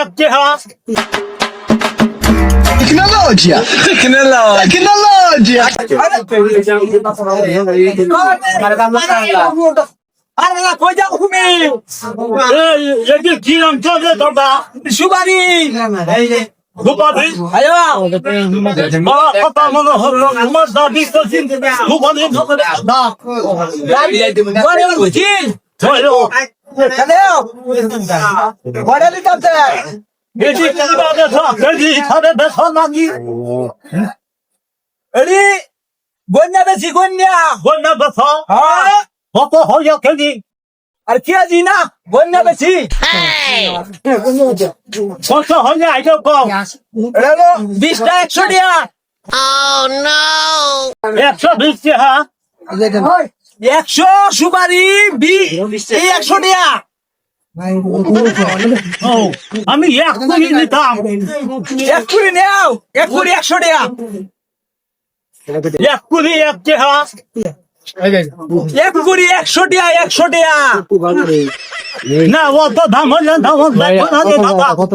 একটিহা Tecnologia! Tecnologia! আরে না কই যাও তুমি এই এটি কি নাম চলে দাদা সুবারি গোপালি আয়ো আমার কথা মনে হলো আমার দাদি তো চিনতে গোপালি না বড় বুঝি চলো গন্যা বেশি গন্যা বেসা হ্যাঁ কত হইয়া খেলি আর কি আছি না গন্যা বেশি কত হইয়া আইটা কম বিশটা একশো টিয়া একশো বিশ টাকা একশো সুপারি বি এই একশো টিয়া। আমি এক কুড়ি নিতাম। এক কুড়ি নেও এক কুড়ি একশো টিয়া। এক কুড়ি এক টাকা এক কুড়ি একশো টিয়া একশো টিয়া। না অত দাম হইলে দাম কত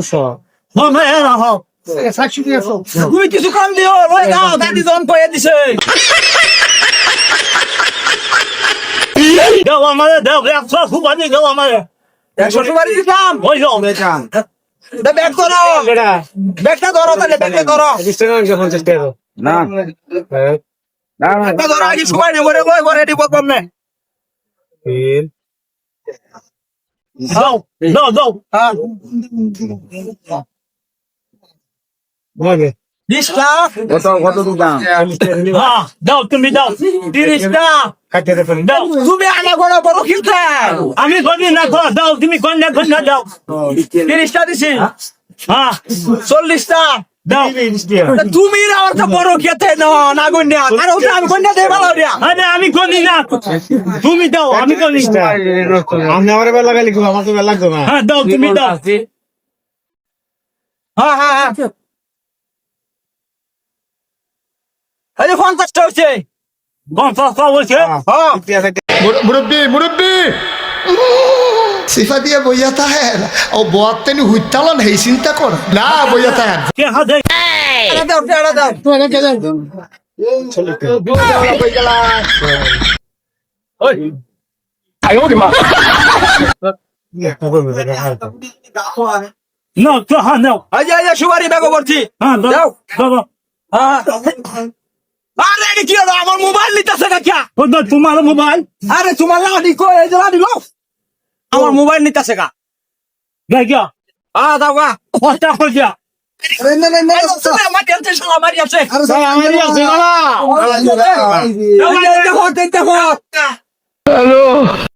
কমে তুমি কিছু কম দিও দাদি জন কয়ে দিছে। আমারে দেও একশো সুপারি দেও আমারে একশো সুপারি দিতাম? ওই যাও দে ব্যাগ ধরো। ব্যাগটা ধরো তাহলে ব্যাগটা ধরো। না। না না। ব্যাগটা ধরো আগে সুপারি নেব রে বই ঘরে দিব কমে দাও দাও দাও। হ্যাঁ। বিশটা কত কত দাম দাও তুমি দাও তুমি আনা গোড়া বড় কিনতে আমি কবি না দাও তুমি কন্যা কন্যা দাও তিরিশটা দিছি হ্যাঁ চল্লিশটা দাও তুমি বড় খেতে আমি আমি করি না তুমি দাও আমি করি আপনি আমার বেলা লাগাইলি আমার তো বেলা লাগতো না হ্যাঁ দাও তুমি দাও হ্যাঁ হ্যাঁ হ্যাঁ যে পঞ্চাশটা বলছে হ্যাঁ মুরব্বী মুরব্বী। সিফা দিয়ে বইয়া তাহের ও বোয়ার তেনি হুইতালন হেই চিন্তা কর। না বইয়া দাও নাও তো হ্যাঁ নাও। এই যে এই ব্যাগ করছি হ্যাঁ দাও। দাও। দাও। হ্যাঁ। আরে এটা কি হলো আমার মোবাইল নিতেছে কাকা তোমার মোবাইল আরে তোমার লাডি কো এই যে লাডি আমার মোবাইল নিতেছে কা দেখা আ দাও গা কথা কইয়া মাটি আছে